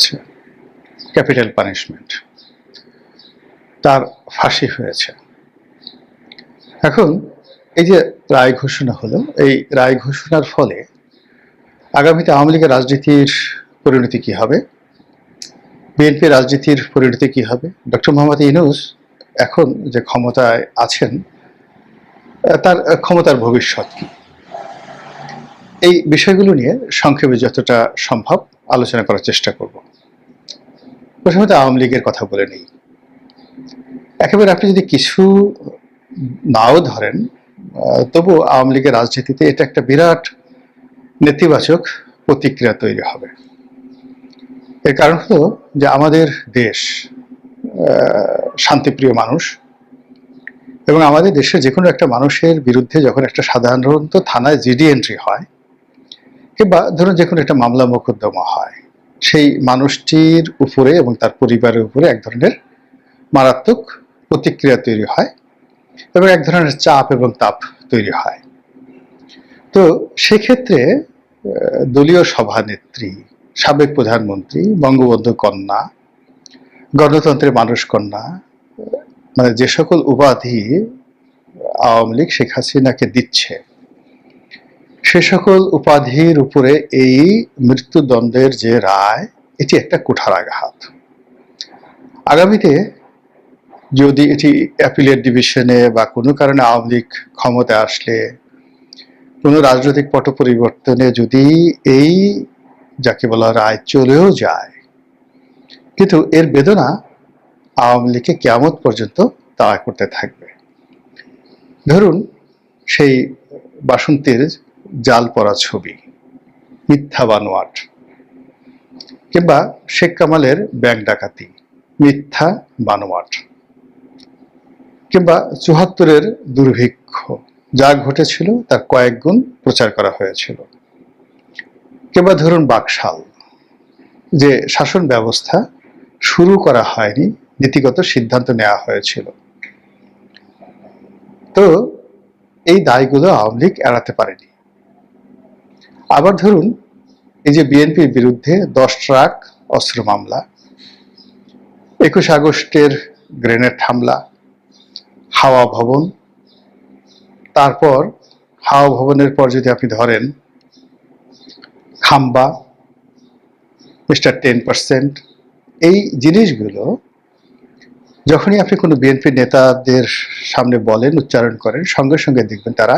হয়েছে। Capital punishment. তার ফাঁসি হয়েছে। এখন এই যে রায় ঘোষণা হলো, এই রায় ঘোষণার ফলে আগামীতে আওয়ামী লীগের রাজনীতির পরিণতি কি হবে? বিএনপি রাজনীতির পরিণতি কি হবে? ডক্টর মোহাম্মদ ইনুস এখন যে ক্ষমতায় আছেন তার ক্ষমতার ভবিষ্যৎ কি? এই বিষয়গুলো নিয়ে সংক্ষেপে যতটা সম্ভব আলোচনা করার চেষ্টা করব। প্রথমত আওয়ামী লীগের কথা বলে নেই। একেবারে আপনি যদি কিছু নাও ধরেন তবু আওয়ামী লীগের রাজনীতিতে এটা একটা বিরাট নেতিবাচক প্রতিক্রিয়া তৈরি হবে। এর কারণ হলো যে আমাদের দেশ শান্তিপ্রিয় মানুষ এবং আমাদের দেশে যে কোনো একটা মানুষের বিরুদ্ধে যখন একটা সাধারণত থানায় জিডি এন্ট্রি হয়, কিংবা ধরুন যে কোনো একটা মামলা মোকদ্দমা হয় সেই মানুষটির উপরে এবং তার পরিবারের উপরে এক ধরনের মারাত্মক প্রতিক্রিয়া তৈরি হয় এবং এক ধরনের চাপ এবং তাপ তৈরি হয়। তো সেক্ষেত্রে দলীয় সভানেত্রী, সাবেক প্রধানমন্ত্রী, বঙ্গবন্ধু কন্যা, গণতন্ত্রের মানুষ কন্যা মানে যে সকল উপাধি আওয়ামী লীগ শেখ হাসিনাকে দিচ্ছে সে সকল উপাধির উপরে এই মৃত্যুদণ্ডের যে রায়, এটি একটা কুঠারাঘাত আগামীতে যদি এটি অ্যাপিলেট ডিভিশনে বা কোনো কারণে আওয়ামী লীগ ক্ষমতায় আসলে, কোনো রাজনৈতিক পট পরিবর্তনে যদি এই, যাকে বলা রায় চলেও যায়, কিন্তু এর বেদনা আওয়ামী লীগকে কেমন পর্যন্ত তাড়া করতে থাকবে। ধরুন, সেই বাসন্তীর জাল পড়া ছবি, মিথ্যা বানোয়াট, কিংবা শেখ কামালের ব্যাংক ডাকাতি, মিথ্যা বানোয়াট, কিংবা চুহাত্তরের দুর্ভিক্ষ, যা ঘটেছিল তার কয়েক গুণ প্রচার করা হয়েছিল। কিংবা ধরুন বাকশাল, যে শাসন ব্যবস্থা শুরু করা হয়নি, নীতিগত সিদ্ধান্ত নেওয়া হয়েছিল। তো এই দায়গুলো আওয়ামী লীগ এড়াতে পারেনি। আবার ধরুন, এই যে বিএনপির বিরুদ্ধে দশ ট্রাক অস্ত্র মামলা, একুশ আগস্টের গ্রেনেড হামলা, হাওয়া ভবন, তারপর হাওয়া ভবনের পর যদি আপনি ধরেন, খাম্বা, মিস্টার টেন পার্সেন্ট, এই জিনিসগুলো যখনই আপনি কোনো বিএনপি নেতাদের সামনে বলেন, উচ্চারণ করেন, সঙ্গে সঙ্গে দেখবেন তারা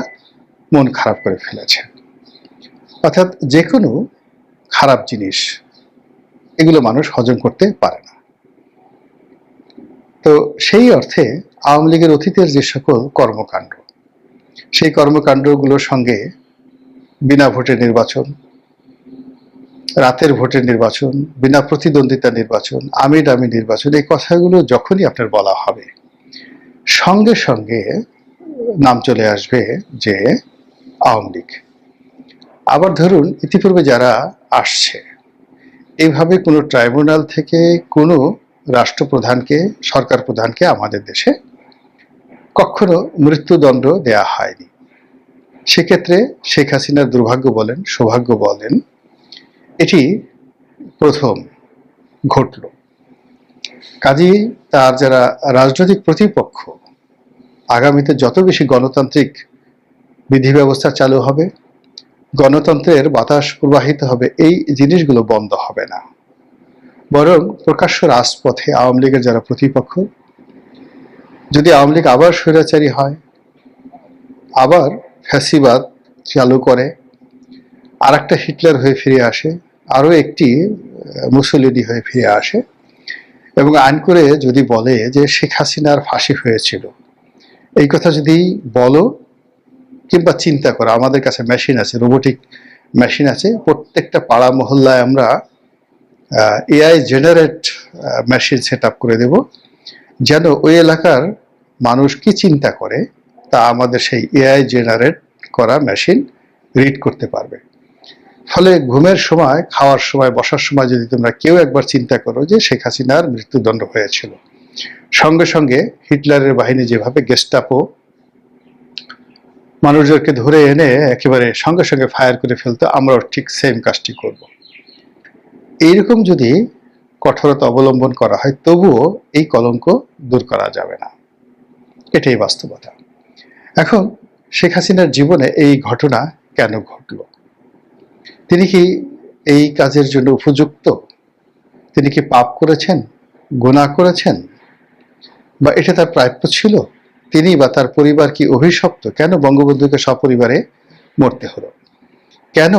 মন খারাপ করে ফেলেছে অর্থাৎ যে কোনো খারাপ জিনিস, এগুলো মানুষ হজম করতে পারে না। তো সেই অর্থে আওয়ামী লীগের অতীতের যে সকল কর্মকাণ্ড, সেই কর্মকাণ্ডগুলোর সঙ্গে বিনা ভোটে নির্বাচন, রাতের ভোটের নির্বাচন, বিনা প্রতিদ্বন্দ্বিতা নির্বাচন আমি ডামি নির্বাচন, এই কথাগুলো যখনই আপনার বলা হবে, সঙ্গে সঙ্গে নাম চলে আসবে যে আওয়ামী লীগ। আবার ধরুন, ইতিপূর্বে যারা আসছে এইভাবে কোনো ট্রাইব্যুনাল থেকে কোনো রাষ্ট্রপ্রধানকে, সরকার প্রধানকে আমাদের দেশে কখনো মৃত্যুদণ্ড দেয়া হয়নি। সেক্ষেত্রে শেখ হাসিনার দুর্ভাগ্য বলেন, সৌভাগ্য বলেন, এটি প্রথম ঘটল। কাজেই তার যারা রাজনৈতিক প্রতিপক্ষ, আগামীতে যত বেশি গণতান্ত্রিক বিধি ব্যবস্থা চালু হবে গণতন্ত্রের বাতাস প্রবাহিত হবে, এই জিনিসগুলো বন্ধ হবে না। বরং প্রকাশ্য রাজপথে আওয়ামী লীগের যারা প্রতিপক্ষ, যদি আওয়ামী লীগ আবার স্বৈরাচারী হয়, আবার ফ্যাসিবাদ চালু করে আর একটা হিটলার হয়ে ফিরে আসে, আরও একটি মুসলিনি হয়ে ফিরে আসে, এবং আইন করে যদি বলে যে শেখ হাসিনার ফাঁসি হয়েছিল, এই কথা যদি বলো কিংবা চিন্তা করা, আমাদের কাছে মেশিন আছে রোবোটিক মেশিন আছে। প্রত্যেকটা পাড়া মহল্লায় আমরা এআই জেনারেট মেশিন সেট করে দেব। যেন ওই এলাকার মানুষ কি চিন্তা করে, তা আমাদের সেই এআই জেনারেট করা মেশিন রিড করতে পারবে। ফলে ঘুমের সময়, খাওয়ার সময়, বসার সময় যদি তোমরা কেউ একবার চিন্তা করো যে শেখ হাসিনার মৃত্যুদণ্ড হয়েছিল। সঙ্গে সঙ্গে হিটলারের বাহিনী যেভাবে গেস্টাপো মানুষজনকে ধরে এনে একেবারে সঙ্গে সঙ্গে ফায়ার করে ফেলতো, আমরাও ঠিক সেম কাজটি করব। এইরকম যদি কঠোরতা অবলম্বন করা হয়, তবুও এই কলঙ্ক দূর করা যাবে না। এটাই বাস্তবতা। এখন শেখ হাসিনার জীবনে এই ঘটনা কেন ঘটল? তিনি কি এই কাজের জন্য উপযুক্ত? তিনি কি পাপ করেছেন? গুনাহ করেছেন? বা এটা তার প্রাপ্য ছিল? তিনি বা তার পরিবার কি অভিশপ্ত? কেন বঙ্গবন্ধুকে সপরিবারে মরতে হলো? কেন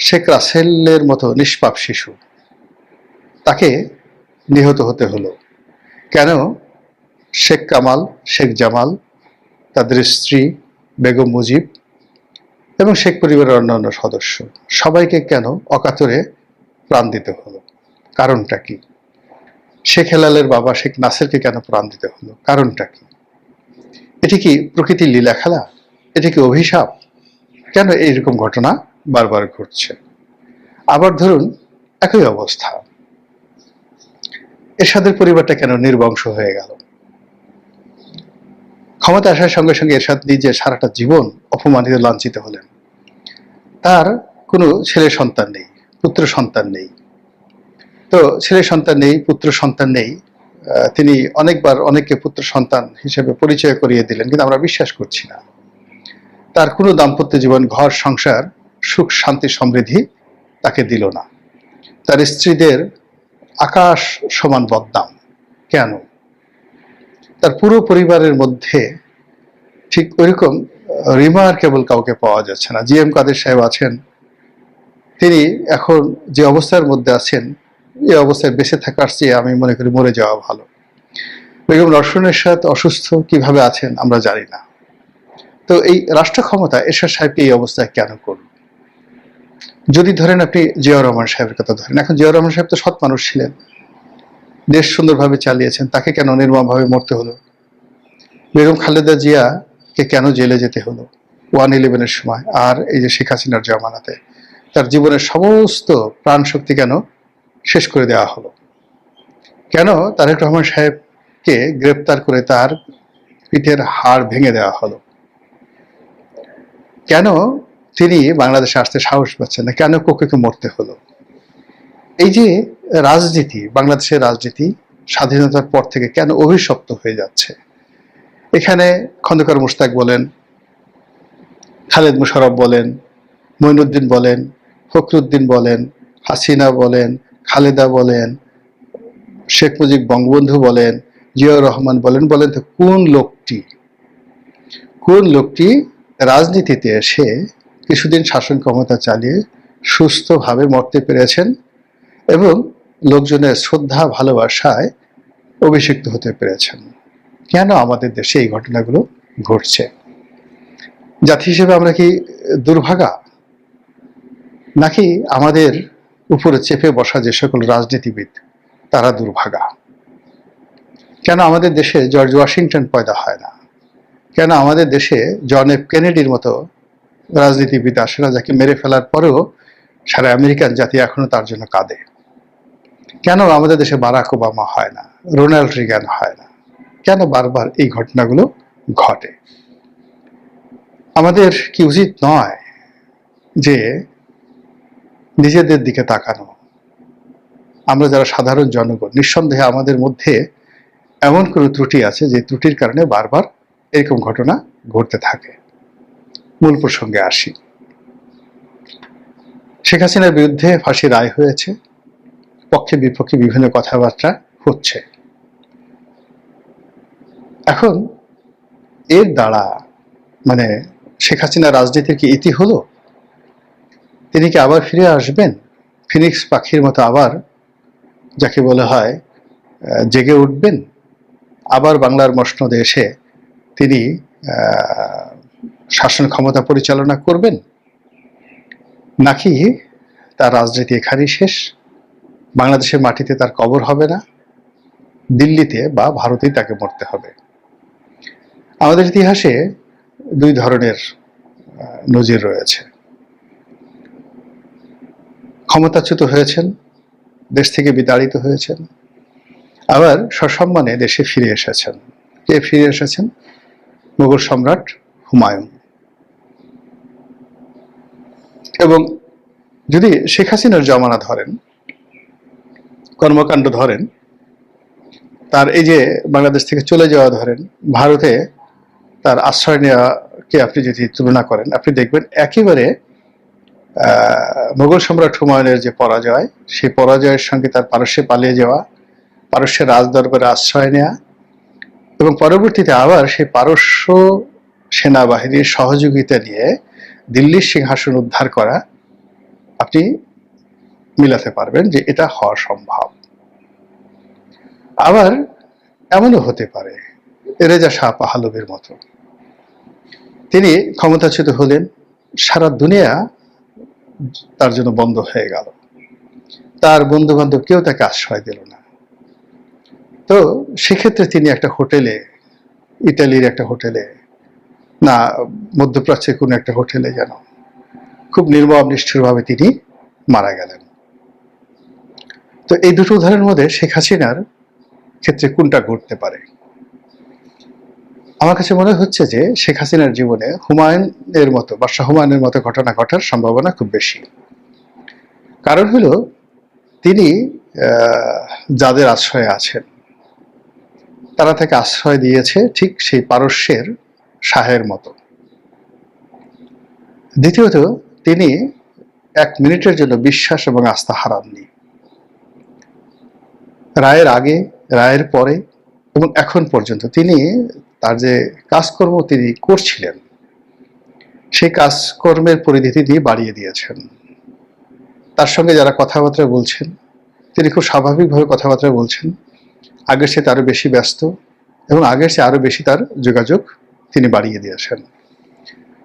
শেখ রাসেলের মতো নিষ্পাপ শিশু তাকে নিহত হতে হলো? কেন শেখ কামাল, শেখ জামাল, তাদের স্ত্রী বেগম মুজিব এবং শেখ পরিবারের অন্যান্য সদস্য সবাইকে কেন অকাতরে প্রাণ দিতে হলো? কারণটা কি? শেখ হেলালের বাবা শেখ নাসেরকে কেন প্রাণ দিতে হলো? কারণটা কি? এটি কি প্রকৃতির লীলা খেলা? এটি কি অভিশাপ? কেন এইরকম ঘটনা বারবার ঘটছে? আবার ধরুন, একই অবস্থা। এরশাদের পরিবারটা কেন নির্বংশ হয়ে গেল? ক্ষমতা আসার সঙ্গে সঙ্গে এরশাদ নিজে সারাটা জীবন অপমানিত, লাঞ্ছিত হলেন। তার কোনো ছেলে সন্তান নেই, পুত্র সন্তান নেই। তো ছেলে সন্তান নেই, পুত্র সন্তান নেই তিনি অনেকবার অনেককে পুত্র সন্তান হিসেবে পরিচয় করিয়ে দিলেন, কিন্তু আমরা বিশ্বাস করছি না। তার কোনো দাম্পত্য জীবন, ঘর, সংসার, সুখ, শান্তি, সমৃদ্ধি তাকে দিল না। তার স্ত্রীদের আকাশ সমান বদনাম। কেন? তার পুরো পরিবারের মধ্যে ঠিক ওইরকম রিমার্কেবল কাউকে পাওয়া যাচ্ছে না। জি এম কাদের সাহেব আছেন, তিনি এখন যে অবস্থার মধ্যে আছেন এই অবস্থায় বেঁচে থাকার চেয়ে আমি মনে করি মরে যাওয়া ভালো। বেগম রসনের সাথে অসুস্থ কীভাবে আছেন আমরা জানি না। তো এই রাষ্ট্র ক্ষমতা এরশাদ সাহেবকে এই অবস্থায় কেন করল? যদি ধরেন আপনি জিয়াউর রহমান সাহেবের কথা ধরেন, এখন জিয়াউর রহমান সাহেব তো সৎ মানুষ ছিলেন। দেশ সুন্দরভাবে চালিয়েছেন, তাকে কেন নির্মমভাবে মরতে হলো? বেগম খালেদা জিয়াকে কেন জেলে যেতে হলো? ওয়ান ইলেভেনের সময় আর এই যে শেখ হাসিনার জামানাতে। তার জীবনের সমস্ত প্রাণ শক্তি কেন শেষ করে দেওয়া হলো। কেন? তারেক রহমান সাহেবকে গ্রেপ্তার করে তার পিঠের হাড় ভেঙে দেওয়া হলো। কেন তিনি বাংলাদেশে আসতে সাহস পাচ্ছেন না? কেন কোকেকে মরতে হলো? এই যে রাজনীতি, বাংলাদেশের রাজনীতি স্বাধীনতার পর থেকে কেন অভিশপ্ত হয়ে যাচ্ছে? এখানে খন্দকার মুশতাক বলেন, খালেদ মুশারফ বলেন মঈনুদ্দিন বলেন, ফখরুদ্দিন বলেন, হাসিনা বলেন খালেদা বলেন, শেখ মুজিব বঙ্গবন্ধু বলেন, জিয়াউর রহমান বলেন বলেন তো কোন লোকটি? কোন লোকটি রাজনীতিতে এসে কিছুদিন শাসন ক্ষমতা চালিয়ে সুস্থভাবে মরতে পেরেছেন এবং লোকজনের শ্রদ্ধা, ভালোবাসায় অভিষিক্ত হতে পেরেছেন? কেন আমাদের দেশে এই ঘটনাগুলো ঘটছে? জাতি হিসেবে আমরা কি দুর্ভাগা? নাকি আমাদের উপরে চেপে বসা যে সকল রাজনীতিবিদ, তারা দুর্ভাগা। কেন আমাদের দেশে জর্জ ওয়াশিংটন পয়দা হয় না? কেন আমাদের দেশে জন এফ কেনেডির মতো রাজনীতিবিদ আসে না, যাকে মেরে ফেলার পরেও সারা আমেরিকান জাতি এখনও তার জন্য কাঁদে? কেন আমাদের দেশে বারাক ওবামা হয় না, রোনাল্ড রিগান হয় না? কেন বারবার এই ঘটনাগুলো ঘটে? আমাদের কি উচিত নয় যে নিজেদের দিকে তাকানো। আমরা যারা সাধারণ জনগণ, নিঃসন্দেহে আমাদের মধ্যে এমন কোনো ত্রুটি আছে যে ত্রুটির কারণে বারবার এরকম ঘটনা ঘটতে থাকে। মূল প্রসঙ্গে আসি। শেখ হাসিনার বিরুদ্ধে ফাঁসি রায় হয়েছে। পক্ষে বিপক্ষে বিভিন্ন কথাবার্তা হচ্ছে। এখন এর দ্বারা মানে শেখ হাসিনা রাজনীতির কি ইতি হলো? তিনি কি আবার ফিরে আসবেন? ফিনিক্স পাখির মতো আবার, যাকে বলা হয় জেগে উঠবেন? আবার বাংলার মসনদে এসে তিনি শাসন ক্ষমতা পরিচালনা করবেন? নাকি তার রাজনীতি এখানেই শেষ? বাংলাদেশের মাটিতে তার কবর হবে না? দিল্লিতে বা ভারতেই তাকে মরতে হবে? আমাদের ইতিহাসে দুই ধরনের নজির রয়েছে। ক্ষমতাচ্যুত হয়েছেন, দেশ থেকে বিতাড়িত হয়েছেন, আবার সসম্মানে দেশে ফিরে এসেছেন। কে ফিরে এসেছেন? মুঘল সম্রাট হুমায়ুন। এবং যদি শেখ হাসিনার জমানা ধরেন, কর্মকাণ্ড ধরেন, তার এই যে বাংলাদেশ থেকে চলে যাওয়া ধরেন, ভারতে তার আশ্রয় নেওয়াকে আপনি যদি তুলনা করেন, আপনি দেখবেন একেবারে মোগল সম্রাট হুমায়ুনের যে পরাজয়, সেই পরাজয়ের সঙ্গে তার পারস্যে পালিয়ে যাওয়া, পারস্যের রাজদরবারে আশ্রয় নেওয়া এবং পরবর্তীতে আবার সেই পারস্য সেনাবাহিনীর সহযোগিতা নিয়ে দিল্লির সিংহাসন উদ্ধার করা আপনি মিলাতে পারবেন যে এটা হওয়া সম্ভব। আবার এমনও হতে পারে, রেজা শাহ পাহালবের মতো। তিনি ক্ষমতাচ্যুত হলেন, সারা দুনিয়া তার জন্য বন্ধ হয়ে গেল। তার বন্ধু বান্ধব কেউ তাকে আশ্রয় দিল না। তো সেক্ষেত্রে তিনি একটা হোটেলে ইটালির একটা হোটেলে, না, মধ্যপ্রাচ্যের কোনো একটা হোটেলে যেন খুব নির্মম নিষ্ঠুরভাবে তিনি মারা গেলেন। তো এই দুটো উদাহরণের মধ্যে শেখ হাসিনার ক্ষেত্রে কোনটা ঘটতে পারে? আমার কাছে মনে হচ্ছে যে শেখ হাসিনার জীবনে হুমায়ুনের মতো বা শাহ হুমায়ুনের মতো ঘটনা ঘটার সম্ভাবনা খুব বেশি। কারণ হলো, তিনি যাদের আশ্রয়ে আছেন, তারা তাকে আশ্রয় দিয়েছে ঠিক সেই পারস্যের শাহের মতো। দ্বিতীয়ত, তিনি এক মিনিটের জন্য বিশ্বাস এবং আস্থা হারাননি। রায়ের আগে, রায়ের পরে এবং এখন পর্যন্ত তিনি তার যে কাজকর্ম তিনি করছিলেন, সেই কাজকর্মের পরিধি দিয়ে বাড়িয়ে দিয়েছেন। তার সঙ্গে যারা কথাবার্তা বলছেন, তিনি খুব স্বাভাবিকভাবে কথাবার্তা বলছেন। আগের চেয়ে তারও বেশি ব্যস্ত এবং আগের চেয়ে আরও বেশি তার যোগাযোগ তিনি বাড়িয়ে দিয়েছেন।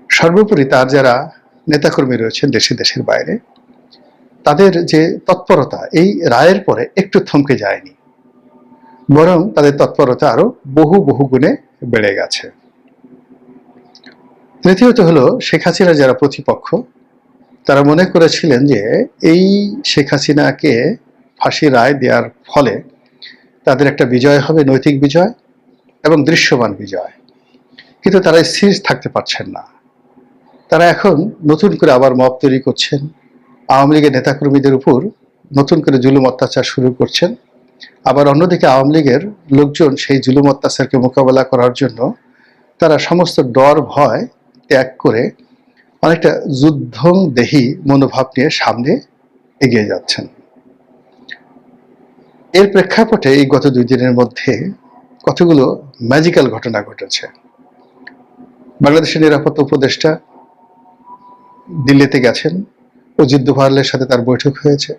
সর্বোপরি তার যারা নেতাকর্মী রয়েছেন দেশে দেশের বাইরে, তাদের যে তৎপরতা, এই রায়ের পরে একটু থমকে যায়নি। বরং তাদের তৎপরতা আরও বহু বহু গুণে বেড়ে গেছে। তৃতীয়ত হলো শেখ হাসিনা যারা প্রতিপক্ষ, তারা মনে করেছিলেন যে এই শেখ হাসিনাকে ফাঁসি রায় দেওয়ার ফলে তাদের একটা বিজয় হবে, নৈতিক বিজয় এবং দৃশ্যমান বিজয়। কিন্তু তারা স্থির থাকতে পারছেন না। তারা এখন নতুন করে আবার মব তৈরি করছেন, আওয়ামী লীগের নেতাকর্মীদের উপর নতুন করে জুলুম অত্যাচার শুরু করছেন। আবার অন্যদিকে আওয়ামী লীগের লোকজন সেই জুলুম অত্যাচারকে মোকাবেলা করার জন্য তারা সমস্ত ডর, ভয় ত্যাগ করে অনেকটা যুদ্ধং দেহি মনোভাব নিয়ে সামনে এগিয়ে যাচ্ছেন। এর প্রেক্ষাপটে এই গত দুই দিনের মধ্যে কতগুলো ম্যাজিক্যাল ঘটনা ঘটেছে। বাংলাদেশের নিরাপত্তা উপদেষ্টা দিল্লিতে গেছেন অজিত দোভালের সাথে তার বৈঠক হয়েছে।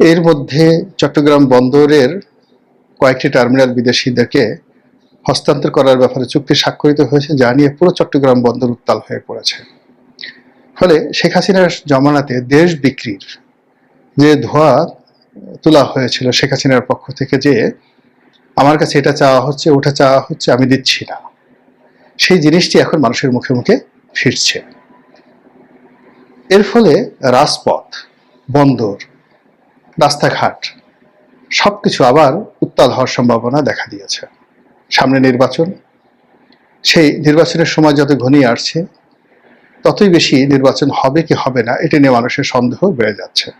এর মধ্যে চট্টগ্রাম বন্দরের কয়েকটি টার্মিনাল বিদেশিদেরকে হস্তান্তর করার ব্যাপারে চুক্তি স্বাক্ষরিত হয়েছে, যা নিয়ে পুরো চট্টগ্রাম বন্দর উত্তাল হয়ে পড়েছে। ফলে শেখ হাসিনার জমানাতে দেশ বিক্রির যে ধোয়া তোলা হয়েছিল শেখ হাসিনার পক্ষ থেকে যে আমার কাছে এটা চাওয়া হচ্ছে, ওটা চাওয়া হচ্ছে, আমি দিচ্ছি না। সেই জিনিসটি এখন মানুষের মুখে মুখে ফিরছে। এর ফলে রাজপথ, বন্দর রাস্তাঘাট, সবকিছু আবার উত্তাল হওয়ার সম্ভাবনা দেখা দিয়েছে। সামনে নির্বাচন, সেই নির্বাচনের সময় যত ঘনিয়ে আসছে, ততই বেশি নির্বাচন হবে কি হবে না, এটা নিয়ে মানুষের সন্দেহ বেড়ে যাচ্ছে।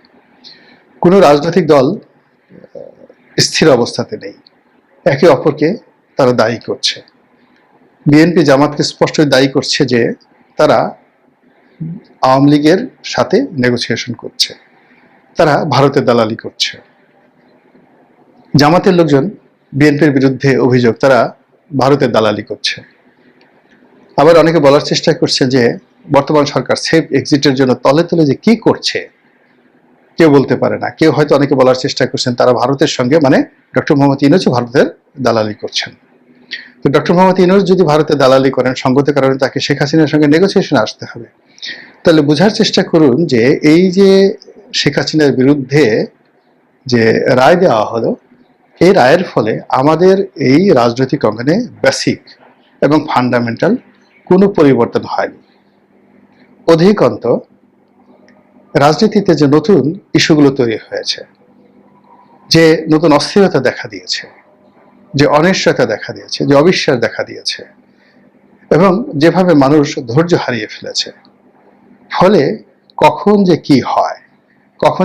কোনো রাজনৈতিক দল স্থির অবস্থাতে নেই। একে অপরকে তারা দায়ী করছে। বিএনপি জামাতকে স্পষ্ট দায়ী করছে যে, তারা আওয়ামী লীগের সাথে নেগোসিয়েশন করছে। তারা ভারতের দালালি করছে। জামাতের লোকজন বিএনপির বিরুদ্ধে অভিযোগ, তারা ভারতের দালালি করছে। আবার অনেকে বলার চেষ্টা করছে যে, বর্তমান সরকার সেফ এক্সিটের জন্য তলে তলে যে কি করছে, কেউ বলতে পারে না। কেউ হয়তো অনেকে বলার চেষ্টা করছেন, তারা ভারতের সঙ্গে মানে ডক্টর মোহাম্মদ ইউনুসও ভারতের দালালি করছেন। তো ডক্টর মোহাম্মদ ইউনুস যদি ভারতের দালালি করেন, সঙ্গত কারণে তাকে শেখ হাসিনার সঙ্গে নেগোসিয়েশন আসতে হবে। তাহলে বোঝার চেষ্টা করুন যে, এই যে শেখ হাসিনার বিরুদ্ধে যে রায় দেওয়া হলো, এই রায়ের ফলে আমাদের এই রাজনৈতিক অঙ্গনে বেসিক এবং ফান্ডামেন্টাল কোনো পরিবর্তন হয়নি। অধিকন্ত রাজনীতিতে যে নতুন ইস্যুগুলো তৈরি হয়েছে, যে নতুন অস্থিরতা দেখা দিয়েছে, যে অনিশ্চয়তা দেখা দিয়েছে, যে অবিশ্বাস দেখা দিয়েছে, এবং যেভাবে মানুষ ধৈর্য হারিয়ে ফেলেছে, ফলে কখন যে কি হয় কখন